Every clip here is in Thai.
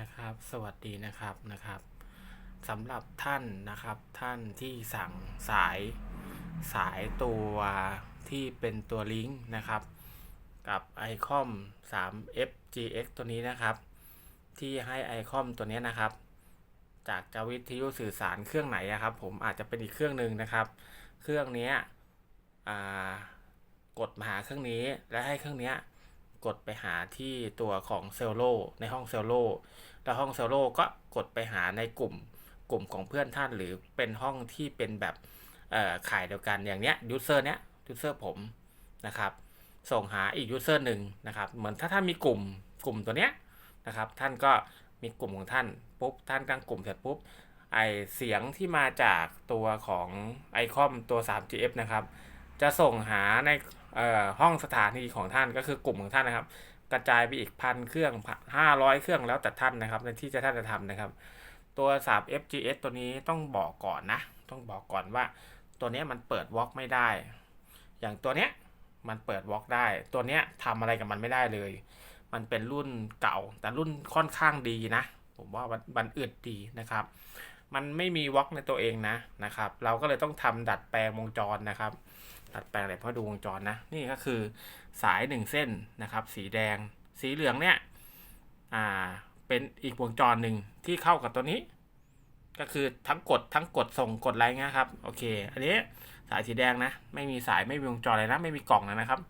นะครับ สวัสดีนะครับนะครับสำหรับท่านนะครับท่านที่สั่งสายสายตัวที่เป็นตัวลิงก์นะครับ กับ iCOM 3 FGX ตัวนี้นะครับ ที่ให้ iCOM ตัวนี้นะครับ จากจะวิทยุสื่อสารเครื่องไหนอะครับ ผมอาจจะเป็นอีกเครื่องหนึ่งนะครับ เครื่องนี้กดมาหาเครื่องนี้และให้เครื่องนี้ กดไปหาที่ตัวของเซลโลในห้องเซลโลแล้วห้องเซลโลก็กดไปหาในกลุ่มกลุ่มของเพื่อนท่านหรือเป็นห้องที่เป็นแบบขายเดียวกันอย่างเนี้ยยูเซอร์เนี้ยยูเซอร์ผมนะครับ ส่งหาอีกยูเซอร์หนึ่งนะครับเหมือนถ้าท่านมีกลุ่มกลุ่มตัวเนี้ยนะครับท่านก็มีกลุ่มของท่านปุ๊บท่านตั้งกลุ่มเสร็จปุ๊บไอเสียงที่มาจากตัวของไอคอมตัว 3GF นะครับ จะส่งหาใน ห้องสถานีของท่านก็คือกลุ่มของท่านนะครับ กระจายไปอีกพันเครื่องห้าร้อยเครื่องแล้วแต่ท่านนะครับในที่จะท่านจะทำนะครับ ตัว3 FGS ตัวนี้ต้องบอกก่อนนะ ต้องบอกก่อนว่า ตัวนี้มันเปิดวอล์กไม่ได้ อย่างตัวเนี้ยมันเปิดวอล์กได้ ตัวเนี้ยทำอะไรกับมันไม่ได้เลย มันเป็นรุ่นเก่า แต่รุ่นค่อนข้างดีนะ ผมว่ามันมันอึดดีนะครับ มันไม่มีวอล์กในตัวเองนะนะครับ เราก็เลยต้องทำดัดแปลงวงจรนะครับ ดัดแปลงอะไรเพื่อดูวงจรนะ นี่ก็คือสายหนึ่งเส้นนะครับ สีแดง สีเหลืองเนี่ยอ่าเป็นอีกวงจรหนึ่งที่เข้ากับตัวนี้ ก็คือทั้งกดทั้งกดส่งกดอะไรเงี้ยครับโอเค อันนี้สายสีแดงนะ ไม่มีสายไม่มีวงจรเลยนะ ไม่มีกล่องเลยนะครับ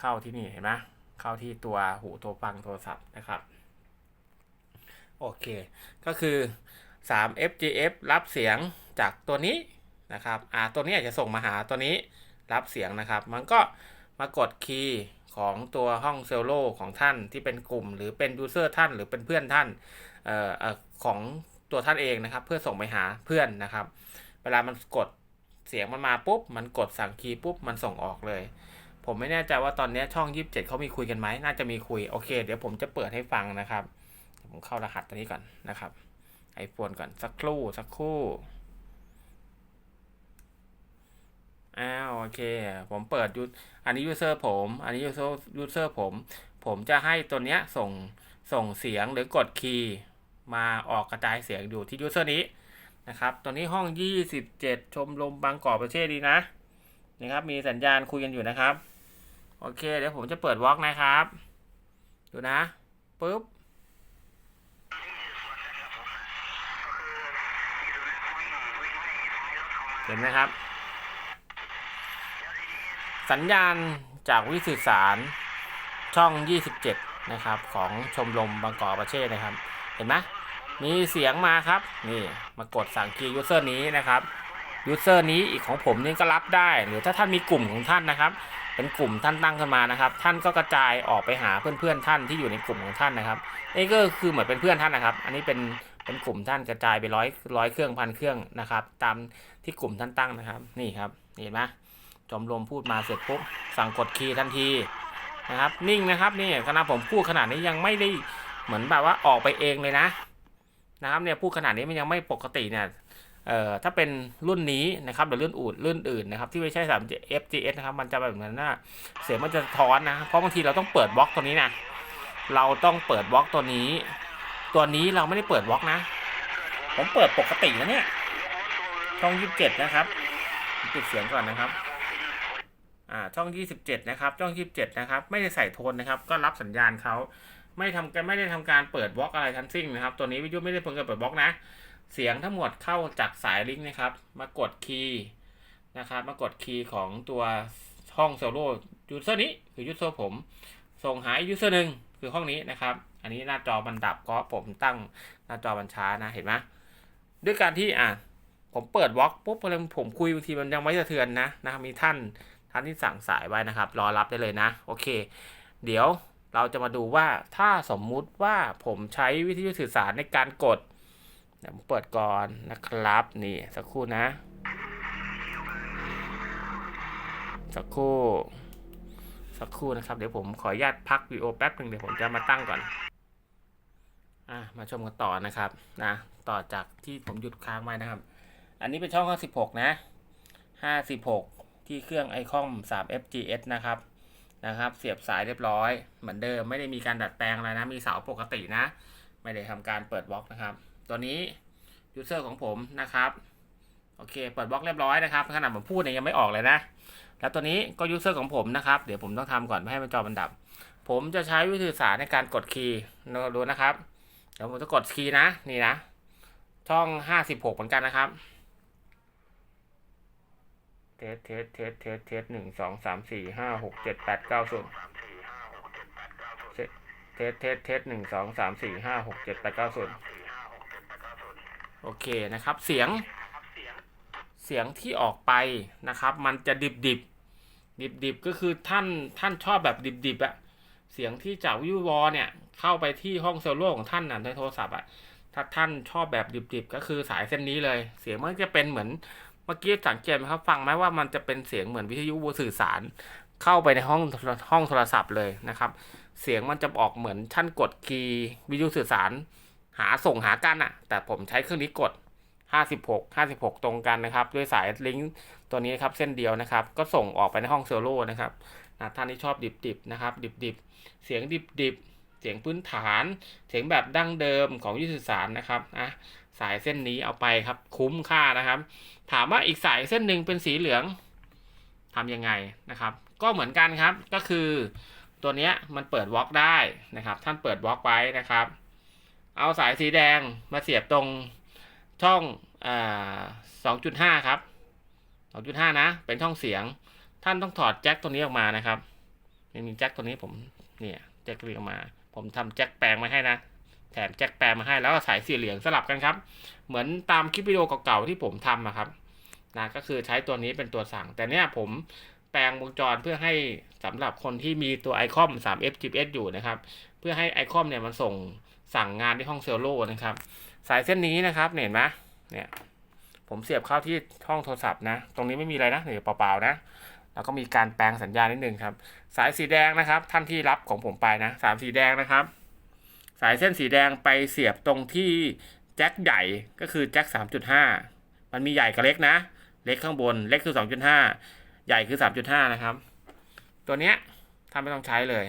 เข้าที่นี่เห็นไหมเข้าที่ตัวหูตัวฟังโทรศัพท์นะครับโอเค ก็คือ 3 FGF รับเสียงจากตัวนี้นะครับ อ่า ตัวนี้อาจจะส่งมาหาตัวนี้ รับเสียงนะครับ มันก็มากดคีย์ของตัวห้องเซลโลของท่านที่เป็นกลุ่ม หรือเป็นยูเซอร์ท่านหรือเป็นเพื่อนท่านออเอ่อของตัวท่านเองนะครับ เพื่อส่งไปหาเพื่อนนะครับ เวลามันกดเสียงมันมาปุ๊บ มันกดสั่งคีย์ปุ๊บ มันส่งออกเลย ผมไม่แน่ใจว่าตอนนี้ช่อง 27เขามีคุยกันไหม น่าจะมีคุย โอเค เดี๋ยวผมจะเปิดให้ฟังนะครับ ผมเข้ารหัสตัวนี้ก่อนนะครับไอโฟนก่อนสักครู่สักครู่ อ้าวโอ เค ผมเปิดยูอันนี้ยูเซอร์ผม อันนี้ยูเซอร์ยูเซอร์ผม ผมจะให้ตัวเนี้ยส่งส่งเสียงหรือกดคีย์มาออกกระจายเสียงอยู่ที่ยูเซอร์นี้นะครับ ตัวนี้ห้อง 27 ชมรมบางกอกประเทศดีนะ นะครับ มีสัญญาณคุยกันอยู่นะครับ โอเค เดี๋ยวผมจะเปิดวอล์กนะครับ ดูนะ ปุ๊บเห็นไหมครับ สัญญาณจากวิทยุสื่อสารช่อง 27 นะครับ ของชมรมบางกอกประเทศนะครับ เห็นไหมมีเสียงมาครับ นี่มากดสั่งคีย์ยูเซอร์นี้นะครับยูเซอร์นี้อีกของผมนี่ก็รับได้ หรือถ้าท่านมีกลุ่มของท่านนะครับ เป็นกลุ่มท่านตั้งขึ้นมานะครับ ท่านก็กระจายออกไปหาเพื่อนๆท่านที่อยู่ในกลุ่มของท่านนะครับนี่ก็คือเหมือนเป็นเพื่อนท่านนะครับ อันนี้เป็นเป็นกลุ่มท่านกระจายไปร้อยร้อยเครื่องพันเครื่องนะครับ ตามที่กลุ่มท่านตั้งนะครับ นี่ครับเห็นไหม มลมพูดมาเสร็จปุ๊บสั่งกดคีย์ทันทีนะครับ นิ่งนะครับนี่ขณะผมพูดขนาดนี้ยังไม่ได้เหมือนแบบว่าออกไปเองเลยนะ นะครับเนี่ยพูดขนาดนี้มันยังไม่ปกติเนี่ยเอ่อถ้าเป็นรุ่นนี้นะครับหรือรุ่นอื่นรุ่นอื่นนะครับที่ไม่ใช่3 FGS นะครับมันจะแบบนั้นนะเสียงมันจะท้อนนะเพราะบางทีเราต้องเปิดบล็อกตัวนี้นะเราต้องเปิดบล็อกตัวนี้ ตัวนี้เราไม่ได้เปิดบล็อกนะ ผมเปิดปกตินะเนี่ยช่อง 27 นะครับปิดเสียงก่อนนะครับ อ่าช่อง 27 นะครับ ช่อง 27 นะครับ ไม่ได้ใส่โทนนะครับ ก็รับสัญญาณเขาไม่ทำการไม่ได้ทำการเปิดบล็อกอะไรทั้งสิ้นนะครับ ตัวนี้วิทยุไม่ได้เพิ่งเปิดบล็อกนะ เสียงทั้งหมดเข้าจากสายลิงก์นะครับ มากดคีย์นะครับ มากดคีย์ของตัวห้องโซโล่ยูเซอร์นี้คือยูเซอร์ผม ส่งหายูเซอร์หนึ่งคือห้องนี้นะครับ อันนี้หน้าจอมันดับก็ผมตั้งหน้าจอมันช้านะ เห็นไหมด้วยการที่อะผมเปิดวอล์กปุ๊บพอผมคุยบางทีมันยังไม่สะเทือนนะนะมีท่าน ท่านที่สั่งสายไว้นะครับ รอรับได้เลยนะ โอเค เดี๋ยวเราจะมาดูว่าถ้าสมมุติว่าผมใช้วิทยุสื่อสารในการกดผมเปิดก่อนนะครับ นี่สักครู่นะ สักครู่ สักครู่นะครับ เดี๋ยวผมขออนุญาตพักวิดีโอแป๊บหนึ่งเดี๋ยวผมจะมาตั้งก่อนอะมาชมกันต่อนะครับนะต่อจากที่ผมหยุดค้างไว้นะครับ อันนี้เป็นช่อง 56 นะ 56 ที่เครื่อง iCom 3 FGS นะครับนะครับ เสียบสายเรียบร้อยเหมือนเดิมไม่ได้มีการดัดแปลงอะไรนะ มีเสาปกตินะ ไม่ได้ทำการเปิดบล็อกนะครับ ตัวนี้ยูเซอร์ของผมนะครับโอเค เปิดบล็อกเรียบร้อยนะครับขนาดผมพูดเนี่ยยังไม่ออกเลยนะ แล้วตัวนี้ก็ยูเซอร์ของผมนะครับ เดี๋ยวผมต้องทำก่อนไม่ให้มันจอมันดับ ผมจะใช้วิธีสารในการกดคีย์ดูนะครับ เดี๋ยวผมจะกดคีย์นะ นี่นะ ช่องห้าสิบหกเหมือนกันนะครับ เทสเทสเทสเทสเทสหนึ่งสองสามสี่ห้าหกเจ็ดแปดเก้าศูนย์เทสเทสเทสเทสหนึ่งสองสามสี่ห้าหกเจ็ดแปดเก้าศูนย์โอเคนะครับ เสียง เสียงที่ออกไปนะครับ มันจะดิบดิบดิบดิบก็คือท่านท่านชอบแบบดิบดิบอะเสียงที่จากวิววอเนี่ย เข้าไปที่ห้องเซลโลของท่านน่ะในโทรศัพท์อะถ้าท่านชอบแบบดิบดิบๆ ก็คือสายเส้นนี้เลย เสียงมันจะเป็นเหมือน เมื่อกี้สังเกตไหมครับฟังไหมว่ามันจะเป็นเสียงเหมือนวิทยุสื่อสาร เข้าไปในห้องห้องโทรศัพท์เลยนะครับ เสียงมันจะออกเหมือนท่านกดคีย์วิทยุสื่อสาร หาส่งหากันอะแต่ผมใช้เครื่องนี้กด 56 56 ตรงกันนะครับ ด้วยสายลิงก์ตัวนี้ครับเส้นเดียวนะครับ ก็ส่งออกไปในห้องเซลโลนะครับนะท่านที่ชอบดิบๆนะครับ ดิบๆ เสียงดิบๆ เสียงพื้นฐาน เสียงแบบดั้งเดิมของวิทยุสื่อสารนะครับอะ สายเส้นนี้เอาไปครับ คุ้มค่านะครับ ถามว่าอีกสายเส้นหนึ่งเป็นสีเหลืองทำยังไงนะครับ ก็เหมือนกันครับก็คือ ตัวนี้มันเปิดวอล์กได้นะครับ ท่านเปิดวอล์กไว้นะครับ เอาสายสีแดงมาเสียบตรงช่องอ่าสองจุดห้าครับสองจุดห้านะ เป็นช่องเสียง ท่านต้องถอดแจ็คตัวนี้ออกมานะครับมีแจ็คตัวนี้ผมเนี่ยแจ็คตัวนี้ออกมา ผมทำแจ็คแปลงมาให้นะ แถมแจ็คแปลมาให้แล้วก็สายสีเหลืองสลับกันครับ เหมือนตามคลิปวิดีโอเก่าๆที่ผมทำอะครับนะก็คือใช้ตัวนี้เป็นตัวสั่ง แต่เนี่ยผมแปลงวงจรเพื่อให้สำหรับคนที่มีตัว iCOM 3 f g s อยู่นะครับ เพื่อให้ iCOM เนี่ยมันส่งสั่งงานที่ห้องเซลโลนะครับ สายเส้นนี้นะครับเห็นไหมเนี่ยผมเสียบเข้าที่ห้องโทรศัพท์นะ ตรงนี้ไม่มีอะไรนะเดี๋ยวเปล่าๆนะ แล้วก็มีการแปลงสัญญาณนิดนึงครับ สายสีแดงนะครับ ท่านที่รับของผมไปนะสามสีแดงนะครับ สายเส้นสีแดงไปเสียบตรงที่แจ็คใหญ่ก็คือแจ็คสามจุดห้ามันมีใหญ่กับเล็กนะ เล็กข้างบนเล็กคือสองจุดห้าใหญ่คือสามจุดห้านะครับ ตัวเนี้ยท่านไม่ต้องใช้เลย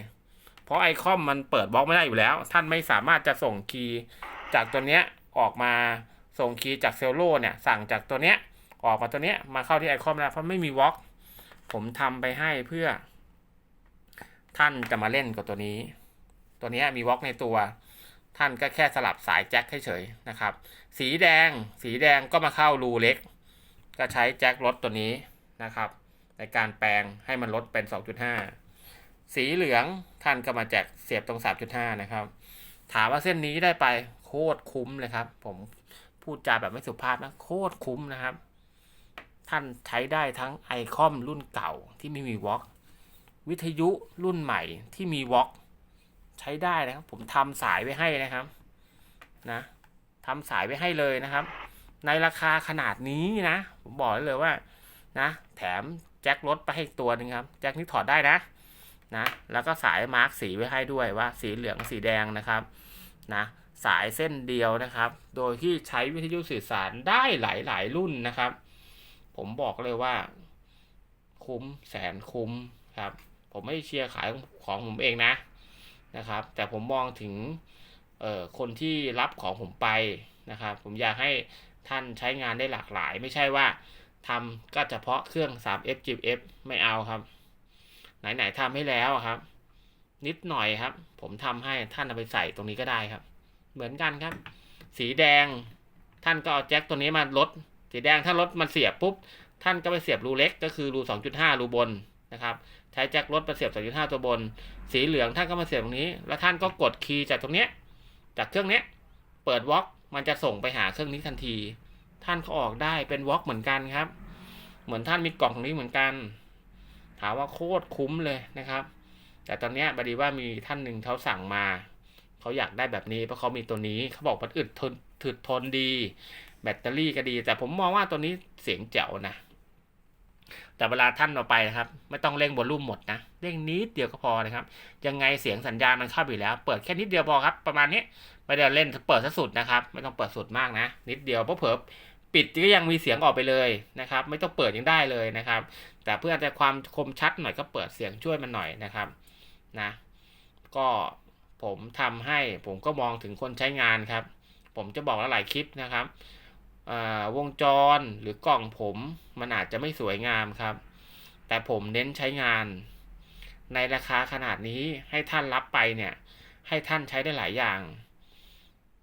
เพราะไอคอมมันเปิดบล็อกไม่ได้อยู่แล้ว ท่านไม่สามารถจะส่งคีย์จากตัวเนี้ยออกมาส่งคีย์จากเซลโลเนี่ยสั่งจากตัวเนี้ยออกมาตัวเนี้ยมาเข้าที่ไอคอมแล้วเพราะไม่มีวอล์กผมทำไปให้เพื่อ ท่านจะมาเล่นกับตัวนี้ ตัวนี้มีวอล์กในตัว ท่านก็แค่สลับสายแจ็คเฉยๆนะครับ สีแดง สีแดงก็มาเข้ารูเล็ก ก็ใช้แจ็คลดตัวนี้นะครับ ในการแปลงให้มันลดเป็น 2.5 สีเหลืองท่านก็มาแจกเสียบตรง 3.5 นะครับ ถามว่าเส้นนี้ได้ไปโคตรคุ้มเลยครับ ผมพูดจาแบบไม่สุภาพนะโคตรคุ้มนะครับ ท่านใช้ได้ทั้งไอคอมรุ่นเก่าที่ไม่มีวอล์กวิทยุรุ่นใหม่ที่มีวอล์ก ใช้ได้นะครับ ผมทำสายไว้ให้นะครับนะทำสายไว้ให้เลยนะครับ ในราคาขนาดนี้นะ ผมบอกเลยว่านะแถมแจ็ครถไปให้ตัวหนึงครับ แจ็คนี้ถอดได้นะนะแล้วก็สายมาร์กสีไว้ให้ด้วยว่า สีเหลืองสีแดงนะครับนะสายเส้นเดียวนะครับ โดยที่ใช้วิทยุสื่อสารได้หลายๆรุ่นนะครับ ผมบอกเลยว่า คุ้มแสนคุ้มครับ ผมไม่เชียร์ขายของผมเองนะ นะครับ แต่ผมมองถึงคนที่รับของผมไปนะครับ ผมอยากให้ท่านใช้งานได้หลากหลาย ไม่ใช่ว่าทำก็เฉพาะเครื่อง 3F GF ไม่เอาครับ ไหนๆทำให้แล้วครับ นิดหน่อยครับ ผมทำให้ท่านเอาไปใส่ตรงนี้ก็ได้ครับ เหมือนกันครับ สีแดง ท่านก็เอาแจ็คตัวนี้มาลดสีแดงถ้ารถมันเสียบปุ๊บท่านก็ไปเสียบรูเล็กก็คือรู 2.5 รูบน นะครับใช้แจ็ครถมาเสียบ 2.5 ตัวบน สีเหลืองท่านก็มาเสียบตรงนี้ แล้วท่านก็กดคีย์จากตรงเนี้ยจากเครื่องเนี้ยเปิดวอล์กมันจะส่งไปหาเครื่องนี้ทันที ท่านก็ออกได้เป็นวอล์กเหมือนกันครับ เหมือนท่านมีกล่องตรงนี้เหมือนกัน ถามว่าโคตรคุ้มเลยนะครับ แต่ตอนเนี้ยบดีว่ามีท่านหนึ่งเขาสั่งมาเขาอยากได้แบบนี้เพราะเขามีตัวนี้เขาบอกมันอึดทนถึดทนดี แบตเตอรี่ก็ดี แต่ผมมองว่าตัวนี้เสียงแจ๋วนะ แต่เวลาท่านเอาไปนะครับ ไม่ต้องเร่งวอลลุ่มหมดนะเร่งนิดเดียวก็พอนะครับ ยังไงเสียงสัญญาณมันเข้าอยู่แล้ว เปิดแค่นิดเดียวพอครับ ประมาณนี้ไม่ได้เล่นเปิดซะสุดนะครับ ไม่ต้องเปิดสุดมากนะ นิดเดียวเพราะเผลอปิดก็ยังมีเสียงออกไปเลยนะครับ ไม่ต้องเปิดยังได้เลยนะครับ แต่เพื่อจะความคมชัดหน่อยก็เปิดเสียงช่วยมันหน่อยนะครับนะ ก็ผมทำให้ผมก็มองถึงคนใช้งานครับ ผมจะบอกแล้วหลายคลิปนะครับ วงจรหรือกล่องผมมันอาจจะไม่สวยงามครับ แต่ผมเน้นใช้งาน ในราคาขนาดนี้ให้ท่านรับไปเนี่ย ให้ท่านใช้ได้หลายอย่าง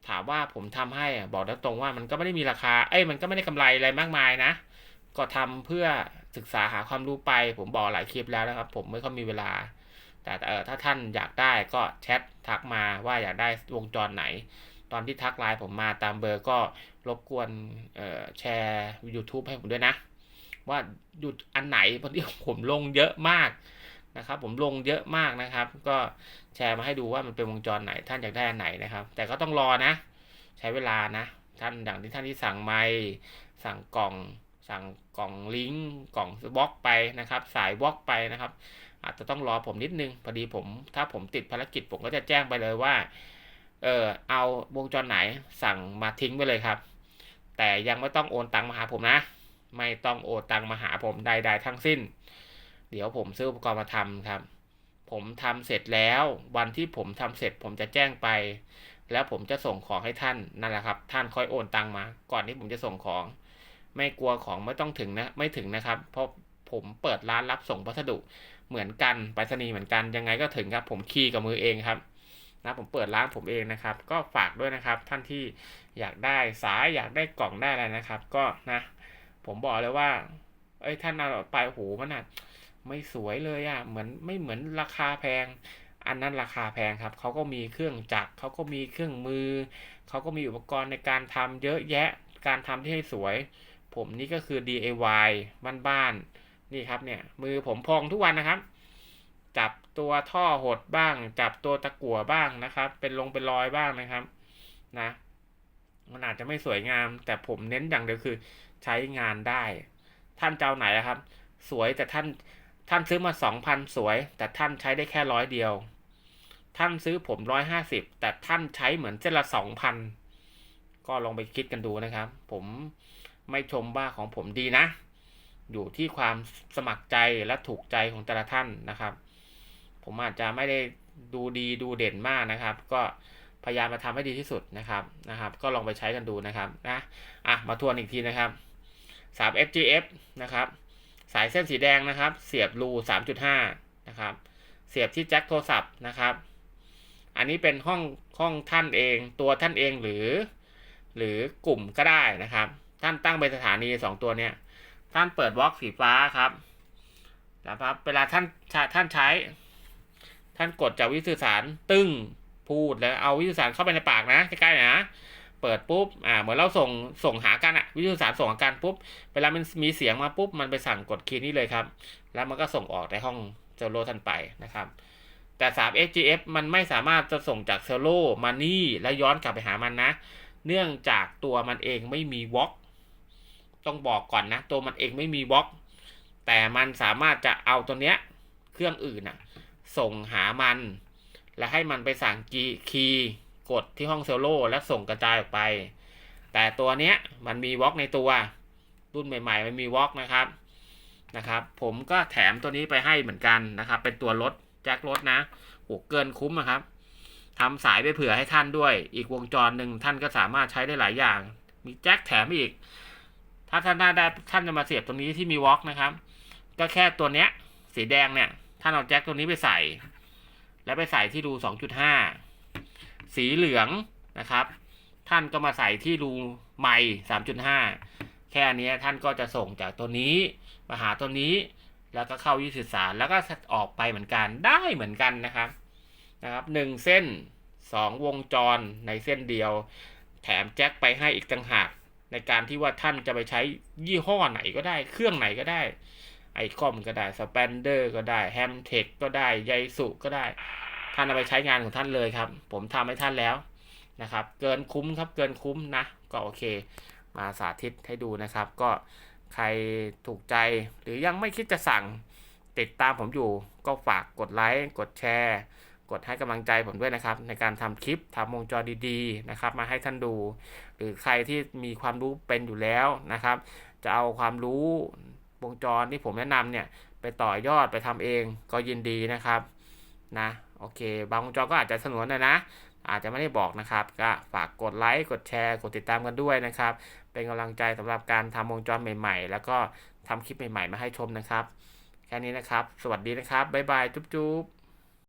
ถามว่าผมทำให้บอกตรงๆว่ามันก็ไม่ได้มีราคา เอ้ยมันก็ไม่ได้กำไรอะไรมากมายนะ ก็ทำเพื่อศึกษาหาความรู้ไป ผมบอกหลายคลิปแล้วนะครับ ผมไม่ค่อยมีเวลา แต่เออถ้าท่านอยากได้ก็แชททักมาว่าอยากได้วงจรไหน ตอนที่ทักไลน์ผมมาตามเบอร์ก็รบกวนแชร์ YouTube ให้ผมด้วยนะ ว่าหยุดอันไหนพราะที่ผมลงเยอะมากนะครับ ผมลงเยอะมากนะครับ ก็แชร์มาให้ดูว่ามันเป็นวงจรไหน ท่านอยากได้อันไหนนะครับ แต่ก็ต้องรอนะ ใช้เวลานะท่านอย่างที่ท่านที่สั่งไมค์สั่งกล่อง สั่งกล่องลิงก์กล่องบล็อกไปนะครับ สายบล็อกไปนะครับ อาจจะต้องรอผมนิดนึงพอดีผม ถ้าผมติดภารกิจผมก็จะแจ้งไปเลยว่า เออเอาวงจรไหนสั่งมาทิ้งไปเลยครับ แต่ยังไม่ต้องโอนตังมาหาผมนะ ไม่ต้องโอนตังมาหาผมใด ๆ ทั้งสิ้น เดี๋ยวผมซื้ออุปกรณ์มาทำครับ ผมทำเสร็จแล้ววันที่ผมทำเสร็จผมจะแจ้งไป แล้วผมจะส่งของให้ท่านนั่นแหละครับ ท่านค่อยโอนตังมา ก่อนที่ผมจะส่งของ ไม่กลัวของไม่ต้องถึงนะไม่ถึงนะครับ เพราะผมเปิดร้านรับส่งพัสดุเหมือนกันไปรษณีย์เหมือนกันยังไงก็ถึงครับ ผมคีย์กับมือเองครับ นะผมเปิดร้านผมเองนะครับ ก็ฝากด้วยนะครับ ท่านที่อยากได้สายอยากได้กล่องได้อะไรนะครับ ก็นะ ผมบอกเลยว่า เอ้ยท่านเอาไปโอ้โหมันอะไม่สวยเลยอะเหมือนไม่เหมือนราคาแพง อันนั้นราคาแพงครับเขาก็มีเครื่องจักรเขาก็มีเครื่องมือเขาก็มีอุปกรณ์ในการทำเยอะแยะการทำที่ให้สวย ผมนี่ก็คือ DIY บ้านๆนี่ครับเนี่ยมือผมพองทุกวันนะครับ จับตัวท่อหดบ้าง จับตัวตะกั่วบ้างนะครับ เป็นลงเป็นรอยบ้างนะครับนะ มันอาจจะไม่สวยงาม แต่ผมเน้นอย่างเดียวคือ ใช้งานได้ ท่านเจ้าไหนอะครับ สวยแต่ท่านท่านซื้อมาสองพันสวย แต่ท่านใช้ได้แค่ร้อยเดียว ท่านซื้อผมร้อยห้าสิบแต่ท่านใช้เหมือนเส้นละสองพันก็ลองไปคิดกันดูนะครับ ผมไม่ชมว่าของผมดีนะ อยู่ที่ความสมัครใจและถูกใจของแต่ละท่านนะครับ ผมอาจจะไม่ได้ดูดีดูเด่นมากนะครับ ก็พยายามมาทำให้ดีที่สุดนะครับนะครับ ก็ลองไปใช้กันดูนะครับนะอะมาทวนอีกทีนะครับ3 FGF นะครับ สายเส้นสีแดงนะครับ เสียบรู 3.5 นะครับ เสียบที่แจ็คโทรศัพท์นะครับ อันนี้เป็นห้องห้องท่านเองตัวท่านเองหรือ หรือกลุ่มก็ได้นะครับ ท่านตั้งเป็นสถานี 2 ตัวเนี้ยท่านเปิดบล็อกสีฟ้าครับนะครับเวลาท่านท่านใช้ ท่านกดจากวิทยุสื่อสารตึ้งพูดแล้วเอาวิทยุสื่อสารเข้าไปในปากนะใกล้ๆนะเปิดปุ๊บอ่าเหมือนเราส่งส่งหากันอะวิทยุสื่อสารส่งหากันปุ๊บเวลามันมีเสียงมาปุ๊บมันไปสั่งกดคีย์นี้เลยครับ แล้วมันก็ส่งออกในห้องเซลโลท่านไปนะครับ แต่ 3 FGF มันไม่สามารถจะส่งจากเซลโลมานี่แล้วย้อนกลับไปหามันนะ เนื่องจากตัวมันเองไม่มีวอล์กต้องบอกก่อนนะ ตัวมันเองไม่มีวอล์กแต่มันสามารถจะเอาตัวเนี้ยเครื่องอื่นอะ ส่งหามัน และให้มันไปสั่งกีคีย์กดที่ห้องเซลโลและส่งกระจายออกไป แต่ตัวเนี้ยมันมีวอล์กในตัว รุ่นใหม่ๆ มันมีวอล์กนะครับนะครับ ผมก็แถมตัวนี้ไปให้เหมือนกันนะครับ เป็นตัวรถแจ็ครถนะโหเกินคุ้มนะครับทำสายไปเผื่อให้ท่านด้วย อีกวงจรหนึ่งท่านก็สามารถใช้ได้หลายอย่าง มีแจ็คแถมอีก ถ้าท่านได้ท่านจะมาเสียบตรงนี้ที่มีวอล์กนะครับ ก็แค่ตัวเนี้ยสีแดงเนี่ย ท่านเอาแจ็คตัวนี้ไปใส่ แล้วไปใส่ที่รู 2.5 สีเหลืองนะครับ ท่านก็มาใส่ที่รูไมค์3.5 แค่นี้ท่านก็จะส่งจากตัวนี้มาหาตัวนี้ แล้วก็เข้าวิทยุสื่อสารแล้วก็ออกไปเหมือนกันได้เหมือนกันนะครับนะครับหนึ่งเส้น 2 วงจรในเส้นเดียว แถมแจ็คไปให้อีกต่างหากในการที่ว่าท่านจะไปใช้ยี่ห้อไหนก็ได้ เครื่องไหนก็ได้ ไอคอมก็ได้สเปนเดอร์ก็ได้แฮมเทคก็ได้ไยสุก็ได้ ท่านเอาไปใช้งานของท่านเลยครับ ผมทำให้ท่านแล้วนะครับ เกินคุ้มครับเกินคุ้มนะ ก็โอเค มาสาธิตให้ดูนะครับ ก็ใครถูกใจหรือยังไม่คิดจะสั่งติดตามผมอยู่ ก็ฝากกดไลค์กดแชร์ กดให้กำลังใจผมด้วยนะครับ ในการทำคลิปทำวงจรดีๆนะครับ มาให้ท่านดู หรือใครที่มีความรู้เป็นอยู่แล้วนะครับ จะเอาความรู้ วงจรที่ผมแนะนำเนี่ยไปต่อยอดไปทำเองก็ยินดีนะครับนะโอเค บางวงจรก็อาจจะสนวนนะนะ อาจจะไม่ได้บอกนะครับ ก็ฝากกดไลค์กดแชร์ กดติดตามกันด้วยนะครับ เป็นกำลังใจสำหรับการทำวงจรใหม่ ๆ แล้วก็ทำคลิปใหม่ๆ มาให้ชมนะครับ แค่นี้นะครับ สวัสดีนะครับบ๊ายบายจุ๊บๆ